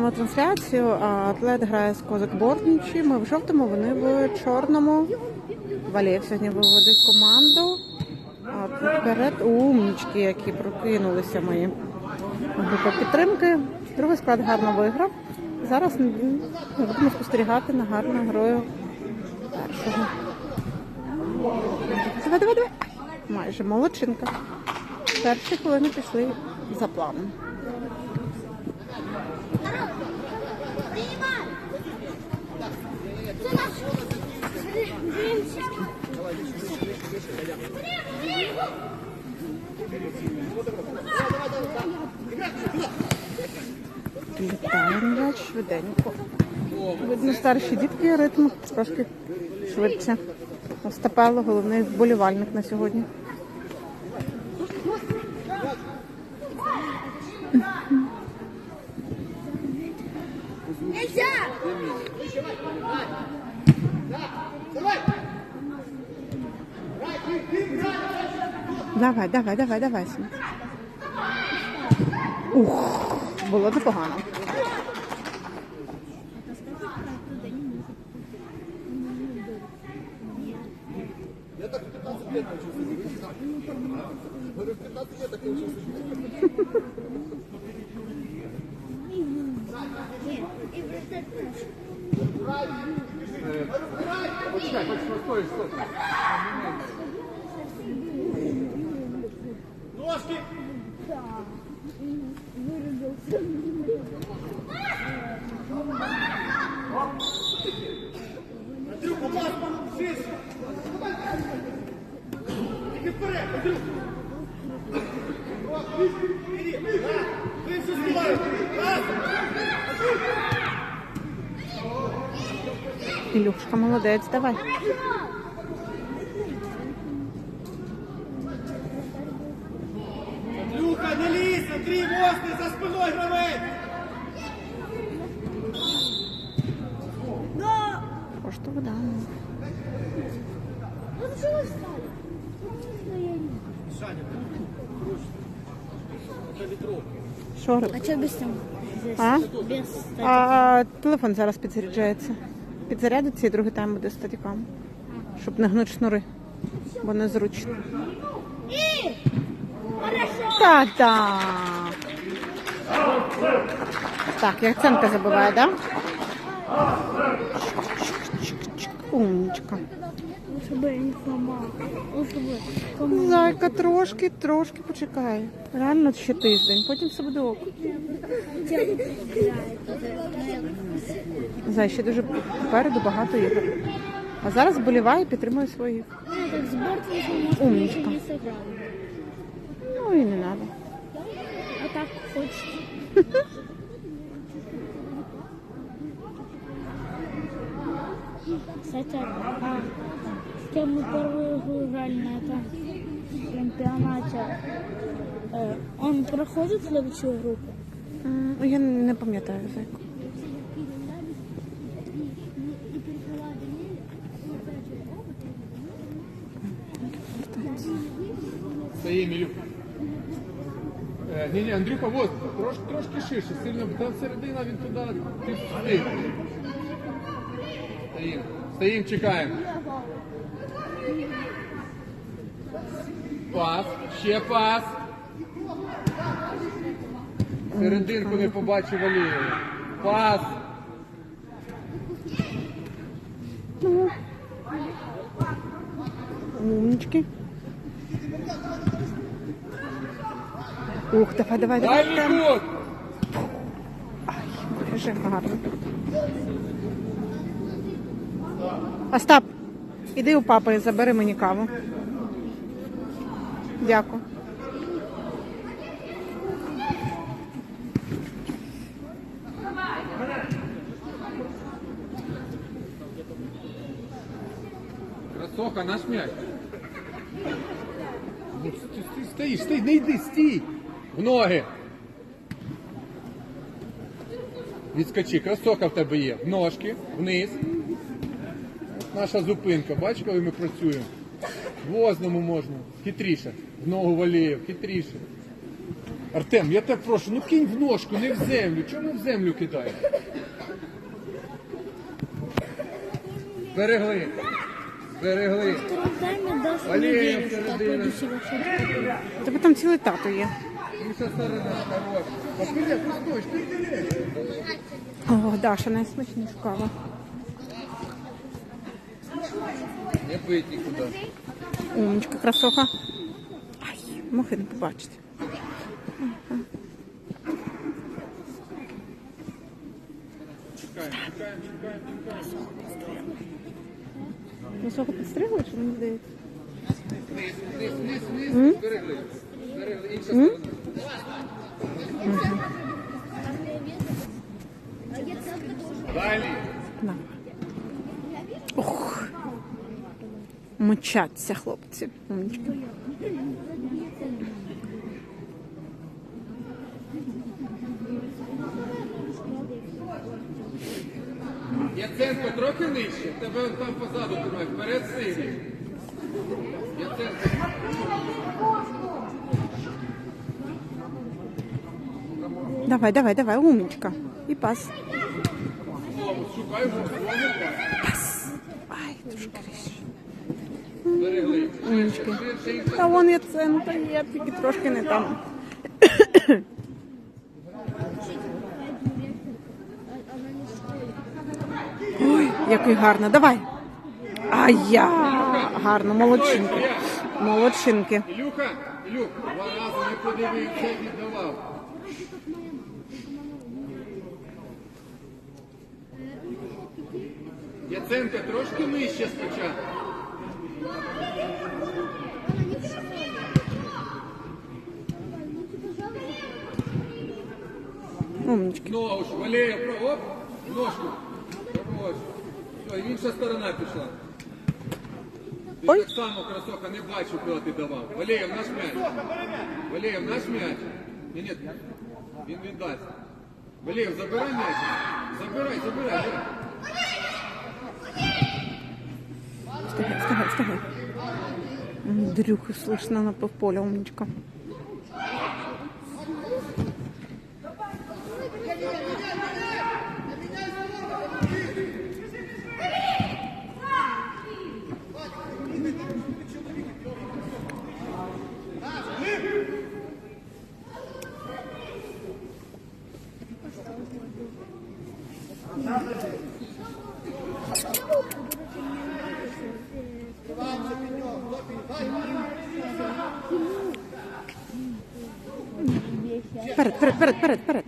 Починаємо трансляцію. Атлет грає з Козак Бортничі. Ми в жовтому, вони в чорному. Валєв сьогодні виводить команду. А вперед умнічки, які прокинулися мої. Група підтримки. Другий склад гарно виграв. Зараз м, будемо спостерігати на гарну грою першого. Давай, давай, давай. Майже молодчинка. Перші хвилини пішли за планом. Літає м'яч швиденько. Видно, старші дітки ритм трошки швидше. Остапело, головний вболівальник на сьогодні. Давай, давай, давай, давай. Ух, було непогано. Ілюшка, молодець, давай. Люха, не лізь, Андрій за спиною гравець! Просто вода. Ну что вы встали? Ну, я не- Що робити? А что без там? А? Без а телефон зараз підзаряджається. Підзарядиться і другий тайм буде статіком. Щоб не гнути шнури. Бо незручно. Та так. Так, Яценко забиває, так? Да? Умничка. Лучше бы я не сломал. Лучше бы кому Зайка, трошки, трошки почекай. Реально ще тиждень, потім все буде ок. Зай, ще дуже попереду багато ігор. А зараз вболіває і підтримує своїх. так сборт если Умничка. не сыграл. Ну і не треба. А так хочется. Кстати, а с кем мы первую игру играли на этом чемпионате? Э, он проходит следующую группу? М, ну, Я не пам'ятаю зайку. Стоїм, Ілюх. Е, ні, ні, Андрюха, вот, Трош, трошки ширше, сильно, там середина, він туди, ти встиг. Стоїм, стоїм, чекаємо. Пас, ще пас. Серединку не побачив Алієва. Пас. Умнички. Ух, давай, давай, давай. Там. кут. Дуже гарно. Остап, іди у папи, забери мені каву. Дякую. Красоха, наш м'яч. Ти стоїш, стій, не йди, стій. В ноги. Відскочи, красока в тебе є. В ножки, вниз. Наша зупинка, бачиш, коли ми працюємо. В возному можна. Хитріше. В ногу валієв, хитріше. Артем, я тебе прошу, ну кинь в ножку, не в землю. Чому в землю кидаєш? Берегли. Берегли. что середина. тебе там цілий тато є. Сторона хороша. О, Даша, найсмачніша кава. Не пить нікуди. Умничка, красоха. Ай, мухи не побачити. Чекаємо, чекаємо, чекаємо, чекаємо. Високо підстригли, чи мені здається? Мчаться, хлопці. Умнички. Яценко трохи нижче. Тебе он там позаду тримай. Вперед сильний. Яценко. Давай, давай, давай, умничка. І пас. Голову шукай його. Пас. Ай, трошки ріж. Інша Та вон Яценко є, тільки трошки не там. Ой, який гарно. Давай. Ай я. Гарно, молодчинки. Молодчинки. Ілюха, Ілюх, два рази не подивився, віддавав. Яценко трошки нижче спочатку. Умнички. Ногу ж, Валея, про, оп, ножку. Хорош. Все, і інша сторона пішла. Ти Ой. так само, красока, не бачу, куди ти давав. Валеєв, наш м'яч. Валеєв, наш м'яч. Ні, ні, він віддасть. Валеєв, забирай м'яч. Забирай, забирай. Встигай, встигай, встигай. Дрюхи слышно на півполя, умничка. Вперед, вперед, вперед,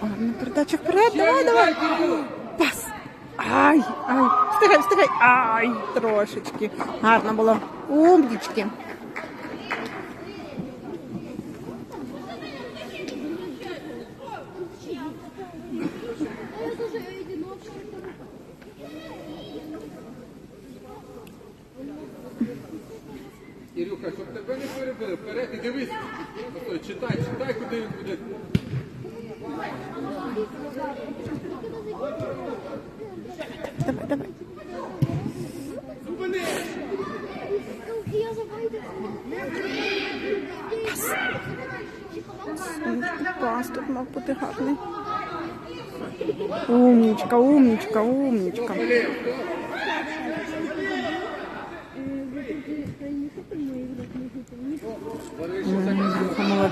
О, на Гарна вперед, давай, давай. Пас. Ай, ай, встигай, встигай. Ай, трошечки. Гарно було. Умнічки. Ірюха, щоб тебе не перебили, вперед і дивись. Постой, читай, читай, куди він буде. Давай, давай. Я забыла. Умничка, пас тут мав бути гарний. Умничка, умничка, умничка.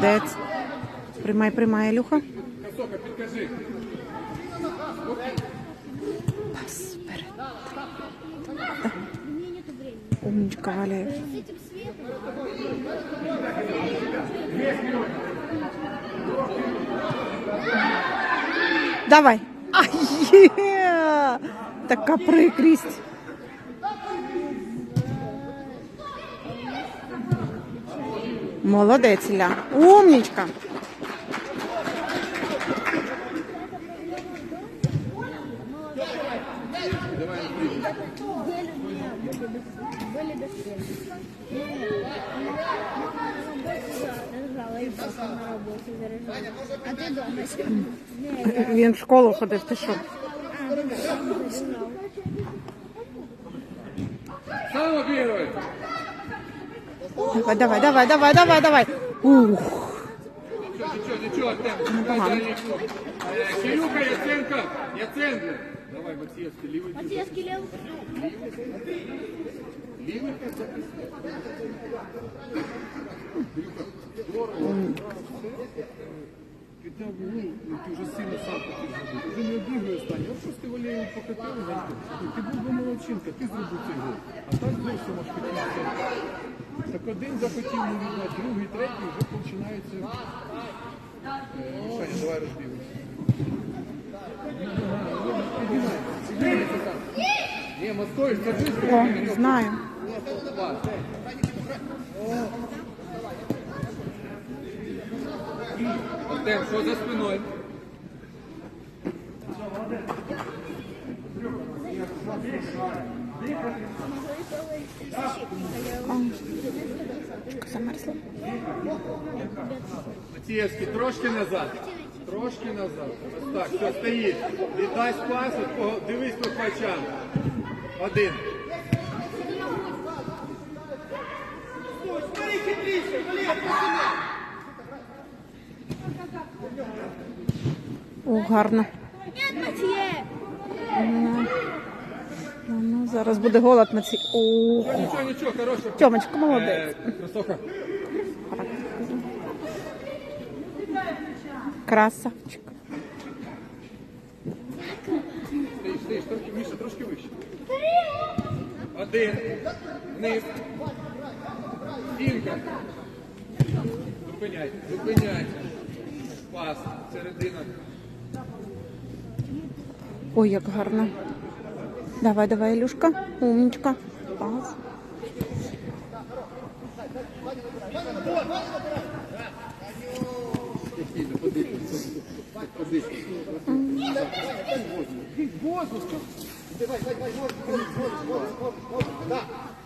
молодець. Приймай, приймай, Ілюха. Красока, підкажи. Пас вперед. Умничка, Валеєв. Давай. Ай, є! Така прикрість. Молодець, Ля. Умнічка. Він в школу ходив, ти що? Сам обігруй. Давай, давай, давай, давай, давай, давай. Ух. Нічого, нічого, нічого, Артем. Непогано. Е, Кирюха, Яценко, Яценко. Давай, Матієвський, лівий. Матиас Килел. Лівий. Хоча б, ну, ти вже сильно сам хотів зробити. Вже не обігрує останній. От щось ти Валерію покатив, Ну, Ти був би молодчинка, ти зробив цей гол. А так зовсім аж хотів. Так один захотів не віддати, другий, третій вже починається. Е, Саня, давай розбігаємося. Ні, Москович, швидко. О, знаю. Артем, що за спиною? Замерзла. Трошки назад. Трошки назад. Ось так, все, стоїть. Віддай от дивись по пачам. Один. Бери хитріше, Валерій! О, гарно. Ну, ну, зараз буде голод на цій. Ох. Нічого, нічого, хорошого. Тьомочка, молодець. Е, Красоха. Красавчик. Стоїш, стоїш, трошки, Міша, трошки вище. Один. Вниз. Стінка. Зупиняйте, зупиняйте. Пас, середина. Ой, як гарно. Давай, давай, Ілюшка. Умничка. Пас.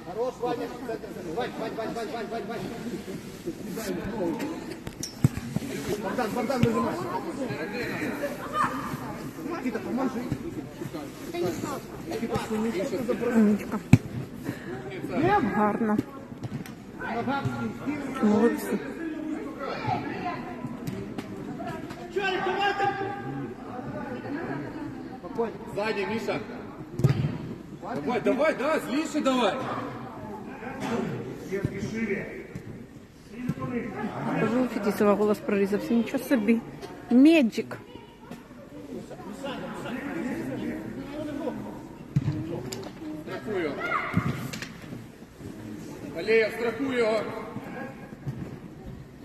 Хорош, Ваня, Вань, Вань, Вань, Вань, Вань, Вань, Вань. Богдан, Богдан, нажимай. Никита, поможи. Умничка. Гарно. Молодці. Чарик, давай там. Сзади, Миша. Давай, давай, да, зліше давай. Кажу, у Фетісова голос прорізався. Нічого собі. Меджик. Валеєв, страхуй його.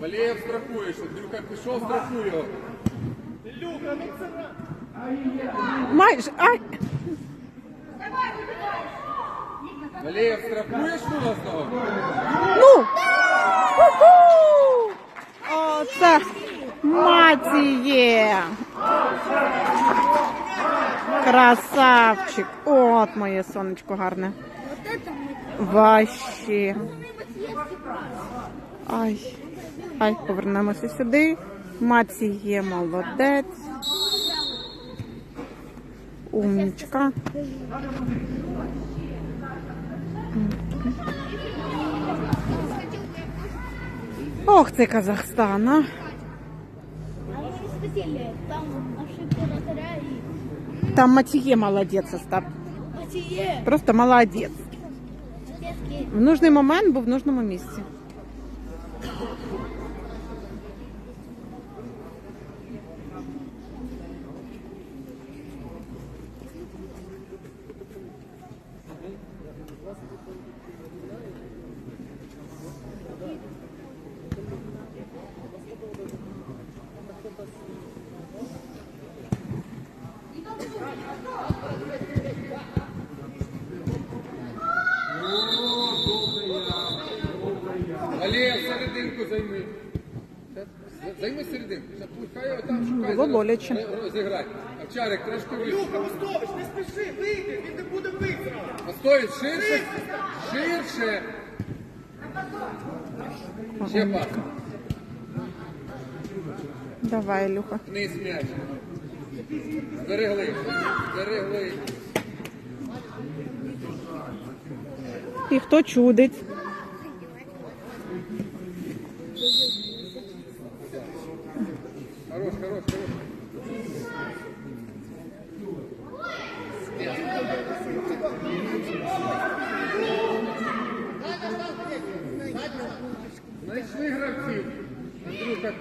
Валеєв страхує, щоб Дрюка пішов, страхуй його. Майже. Ай! Валеєв, страхуєш волосного? Ну! Ху-ху! Оце матіє! Красавчик! От моє сонечко гарне. Вот это мы. Ваще. Матиевский прав. Ай. Ай, повернемося сюди. Матіє молодець. Умнічка. Ох, це Казахстан, а. А мы не схватили. Там ошибка вратаря и Там Матіє молодець, Остап. Матие. Просто молодець. В нужний момент був в нужному місці. Валеєв, серединку займи. Займи серединку. Хай його там шукай. Було зараз. Боляче. Ро- Розіграй. Овчарик, трошки вище. Люка, Мостович, не спіши, вийди, він не буде бити. Стоїть ширше. Ширше. Ще пас. Давай, Ілюха. Вниз м'яч. Зберегли. Зберегли. І хто чудить?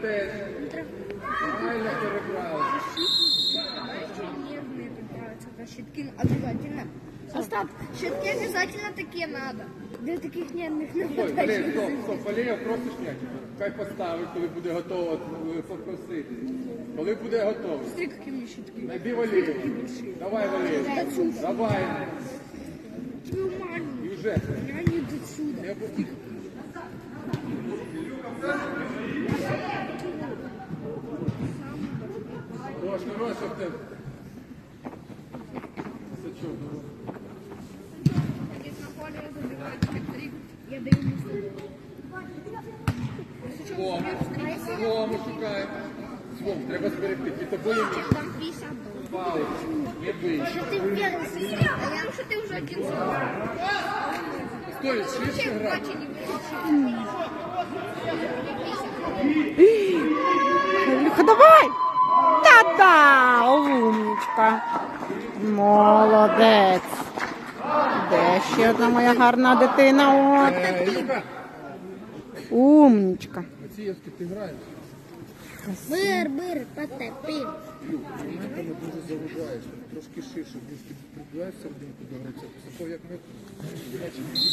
теж. Правильно перебрали. Нежные тут нравятся, это щитки обязательно. Остап, щитки обязательно такие надо. Для таких нервных не Ой, Валерій, хватает. стоп, стоп, Валерія, просиш м'яч. Хай поставить, коли буде готово е, попросити. Коли буде готово. Смотри, какие у меня щитки. Найди Валерію. Давай, Валерій. Давай. Твою маму. І вже. Я не до сюда. Не Хорош, хорош, щоб ти. Сачок. Я даю ему Свому. Свому шукаємо. Свом, треба зберегти. Під тобою є місце. Там 50 долларов. Пауза. Не бий. Что ты первый сыграл? А я что ты уже один сыграл. Стой, швидше грай. Матчи не выручил. Ілюха, давай! Та-да! Умнічка. Молодець. Де ще одна моя гарна дитина? От. Е, Умнічка. Мацієвський, ти граєш? Быр, быр, потопил. Дуже заважаєш, трошки ширше, десь ти прибуваєш серединку до після того як ми так ширше.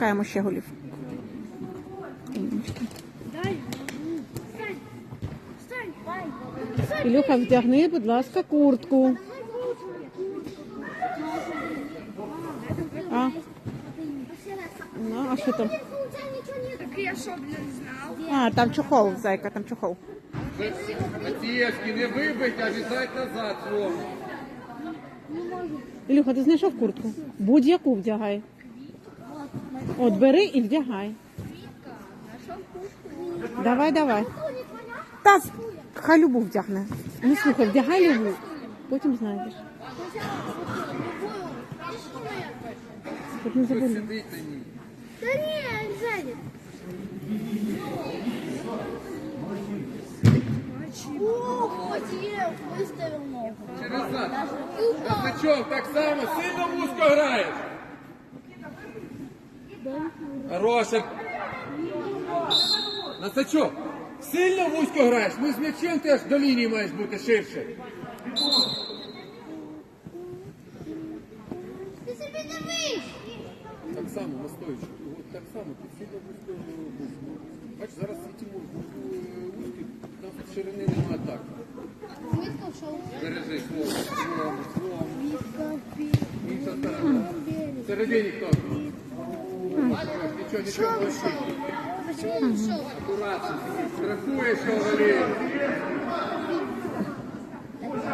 Чекаємо ще голів. Ілюха, вдягни, будь ласка, куртку. А? Ну, а що там? Так я что, блин, знал? А, там чохол, зайка, там чохол. Мацієвський, не вибить, а віддать назад. Ілюха, ти знайшов куртку? Будь-яку вдягай. От бери і вдягай. Давай, давай. Та хай любу вдягне. Не слухай, вдягай любу. Потім знайдеш. На ній. Да не, сзади. Ох, Матеев выставил ногу. Через зад. Косачок, так само, сильно вузько граєш. Хороше. Носачок, сильно вузько граєш. Ми з м'ячем теж до лінії маєш бути ширше. Ты себе не выйдешь. Так само, настоючи. От так само, ти сильно вузько вузько. Бач, зараз ці Тимур вузькі, там ширини немає так. Митка ушел. Бережи, слово, слово, слово. Сторона. Всередині хто? Нічого, нічого, молодці. Почему он ушел? Аккуратно. Страхуєш його, Валерій.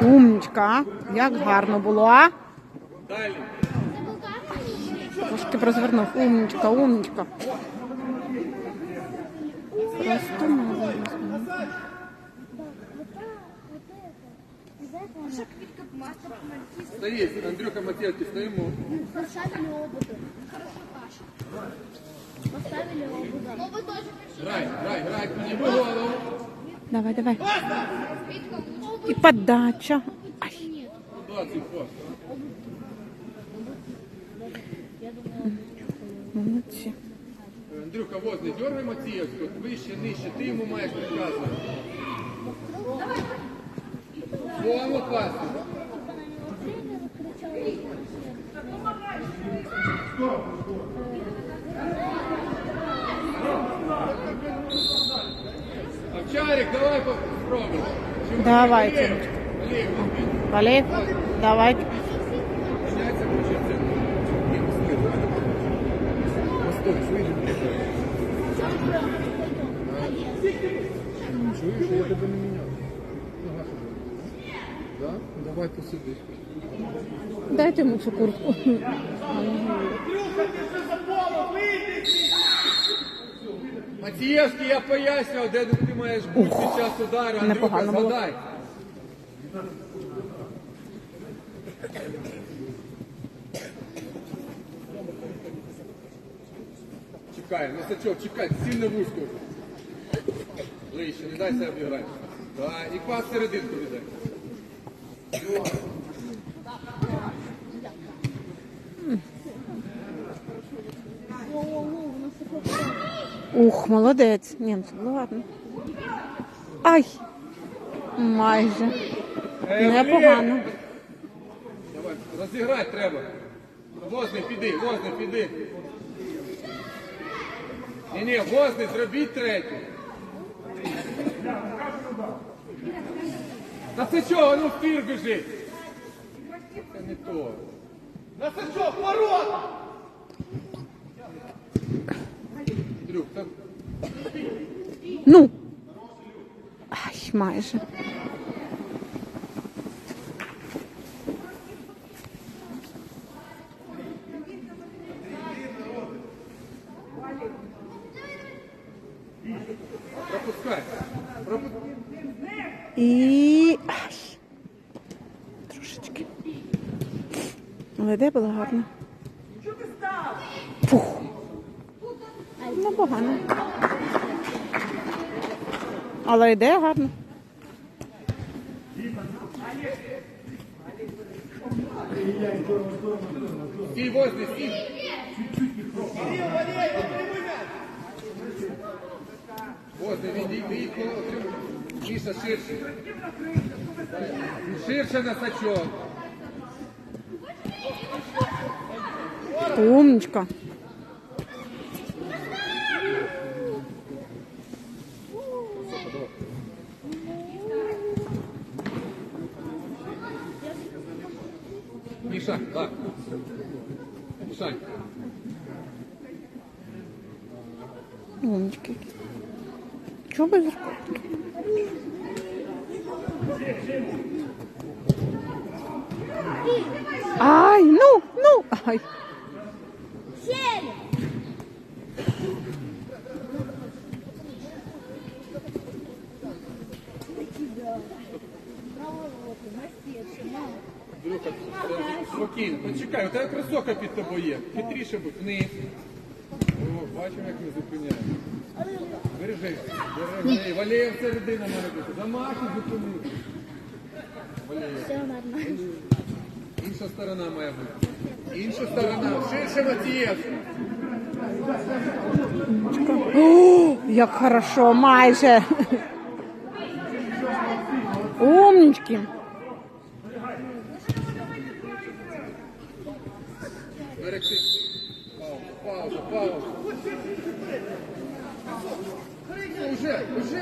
Умнічка. а? Як гарно було, а? Далі. Трошки розвернув. Умнічка, умнічка. Просто надо. Стоїть, Андрюха Матєвки, стоїмо. Поставили Грай, грай, грай, підніми голову. Давай, давай. І подача. Ай. Молодці. Андрюха, вот, не дергай Матієвську, вище, нижче, ти йому маєш підказувати. Слово пасу. Овчарик, давай попробуй. Давай, Валерій, Тимочка. Валерій, візьми. Валей, давай. Міняється ключиця. Ні, постой, давай допоможемо. Постой, чуєш? Чуєш, я тебе не міняв. Нога сюди. Да? Давай посиди. Дайте йому цю куртку. Матієвський, я пояснював, де ти маєш бути під час удару. Андрюха, непогано було. згадай. Чекай, носачок, чекай, сильно вузько. Ближче, не дай себе обіграти. Так, і пас серединку віддай. Ух, молодець. Ні, ну ладно. Ай! Майже. Е, Непогано. Давай, розіграти треба. Возний, піди, возний, піди. Ні, ні, возний, зробіть третю. Та це чого, ну впір біжить. Це не то. На сачок, ворота! Ну. Ай, майже. пропускай. Пропускай. І. Ай. Трошечки. Але ідея була гарна. Ну, погано. Але ідея гарна. Стій, возний, стій. Відійди, відійди. Міша, ширше. Ширше на сачок. Умничка. Міша, так. Мішань. Умнички. Чого без рук? Ай, ну, ну, ай. Сели! Друга, спокійно. Почекай, у тебе кросока під тобою є. Хитріше будь, вниз. О, бачимо, як ми зупиняємо. Бережи, бережи. Валєєв середина має бути. Замахи. Валєєв. Все нормально. Інша сторона має бути. Інша сторона. Ширше Матієв. О, як хорошо, майже. Умнички. Берегти. Пауза, пауза, пауза. Ну, Уже, уже, уже, давай, давай, що грай далі?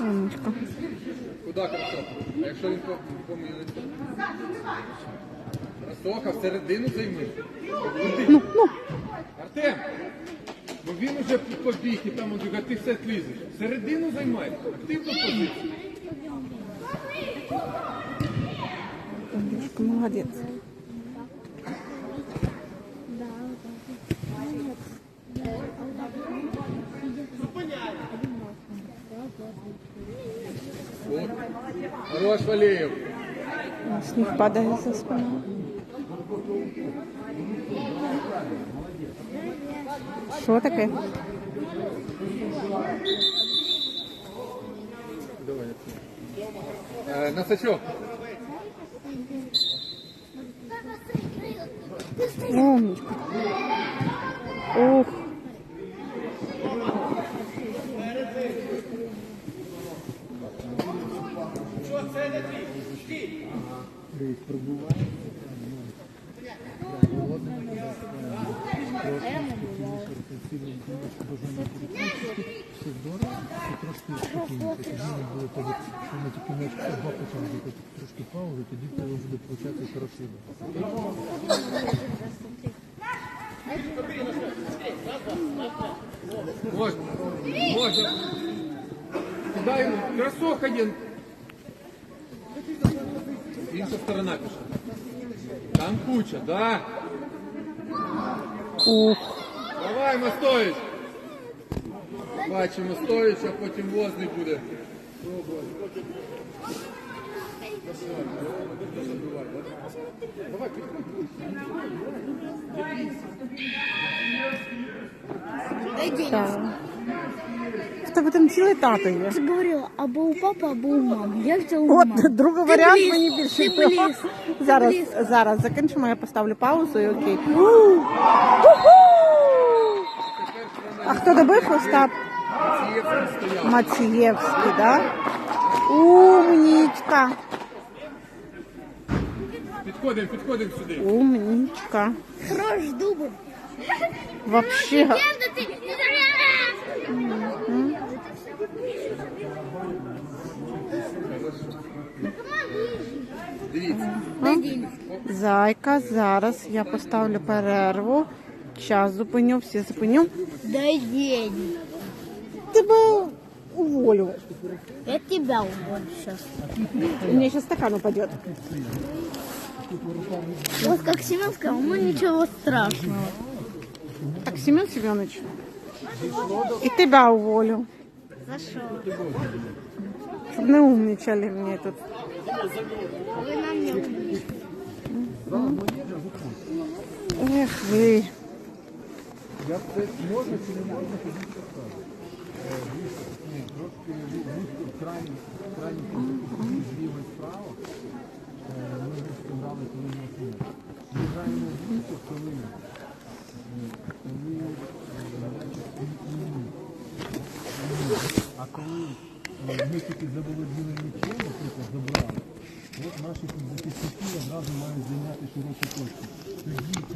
Умничка. Куди кросок? А якщо він по- помилиться? Кросока всередину займи. Ну, ну. Артем! Ну він уже побіг і там а ти все лізеш. Середину займай. Активну позицію. Молодець. Да, вот так. Молодец. Да, а вот так вот. Один раз. Да, классно. От. Хорош Валєєв. Сніг падає за спиною. Що таке? Давай. Е, Носачок. Умничка. Ми тільки м'яч оба почали робити трошки паузи, тоді в тебе буде получатися хороший удар. Можна. Можна. Куди йому? Кросок один. сторона, Каша. Там куча, да. Ух. Давай, Мостович. Бачимо Мостович, а потім возний буде. Давай, підходь. Дай денег. Тебе там цілий тато є. Говорила, або у папи, або у мами. Я взяла у От мами. другий варіант бліз, мені більше. ти ти Зараз, бліз. зараз закінчимо, я поставлю паузу і окей. А хто добив Остап? Мацієвський. Да? Умнічка. Підходимо, підходимо сюди. Умнічка. Хорош дубль. Вообще. Дивіться. Дай Зайка, зараз я поставлю перерву. Час зупиню, всі зупиню. Дай денег. Тебе уволю. Я тебя уволю сейчас. Мне сейчас стакан упадет. Вот как Семен сказал, ну ничего страшного. Так, Семен Семенович, и тебя уволю. За что? Чтоб не умничали мне тут. Ви нам не Эх вы. Я б це можна чи не можна, тоді що скажу. Ні, трошки вузько, крайні, крайні позиції, зліва і справа. Е, Ми вже сказали, коли у нас є. Ми граємо вузько, коли, е, коли, ми тільки заволоділи нічим, наприклад, забрали, от наші захисники одразу мають зайняти широкі точки.